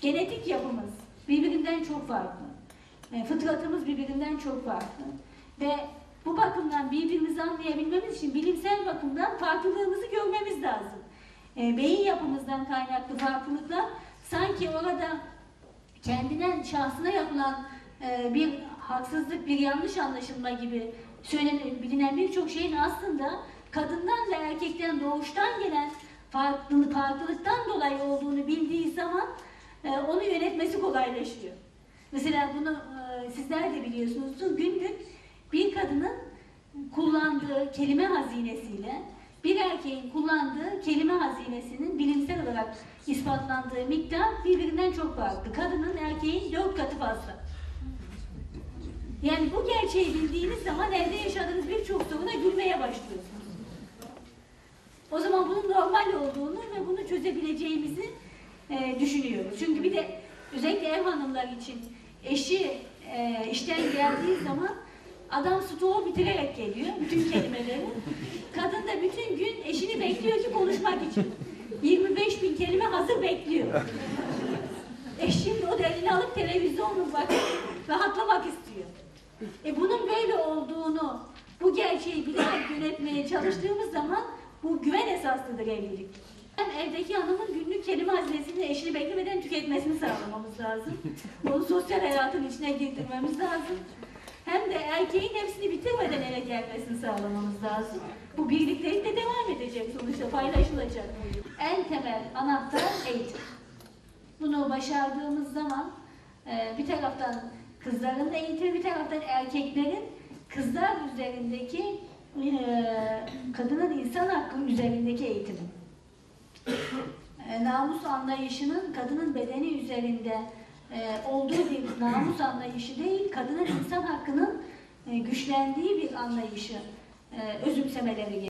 genetik yapımız birbirinden çok farklı. E, fıtratımız birbirinden çok farklı. Ve bu bakımdan birbirimizi anlayabilmemiz için bilimsel bakımdan farklılığımızı görmemiz lazım. E, beyin yapımızdan kaynaklı farklılıklar sanki orada kendinden şahsına yapılan e, bir haksızlık, bir yanlış anlaşılma gibi söylenen, bilinen birçok şeyin aslında kadından ve erkekten doğuştan gelen farklı, farklılıktan dolayı olduğunu bildiği zaman e, onu yönetmesi kolaylaşıyor. Mesela bunu e, sizler de biliyorsunuzdur. Günlük bir kadının kullandığı kelime hazinesiyle bir erkeğin kullandığı kelime hazinesinin bilimsel olarak ispatlandığı miktar birbirinden çok farklı. Kadının erkeğin dört katı fazla. Yani bu gerçeği bildiğiniz zaman evde yaşadığınız birçok soruna gülmeye başlıyorsunuz. O zaman bunun normal olduğunu ve bunu çözebileceğimizi e, düşünüyoruz. Çünkü bir de özellikle ev hanımlar için eşi e, işten geldiği zaman adam stoğu bitirerek geliyor, bütün kelimeleri. Kadın da bütün gün eşini bekliyor ki konuşmak için. 25 bin kelime hazır bekliyor. Eşim o da elini alıp televizyonu bakıp rahatlamak istiyor. E bunun böyle olduğunu, bu gerçeği bilerek yönetmeye çalıştığımız zaman bu güven esaslıdır evlilik. Hem evdeki hanımın günlük kelime hazinesini eşini beklemeden tüketmesini sağlamamız lazım. Onu sosyal hayatın içine girdirmemiz lazım. Hem de erkeğin hepsini bitirmeden eve gelmesini sağlamamız lazım. Bu birliktelik de devam edecek sonuçta, paylaşılacak. En temel anahtar eğitim. Bunu başardığımız zaman e, bir taraftan kızların eğitimi, bir taraftan erkeklerin kızlar üzerindeki e, kadının insan hakkı üzerindeki eğitimi. E, namus anlayışının kadının bedeni üzerinde e, olduğu bir namus anlayışı değil, kadının insan hakkının e, güçlendiği bir anlayışı e, özümsemeleri gerekiyor.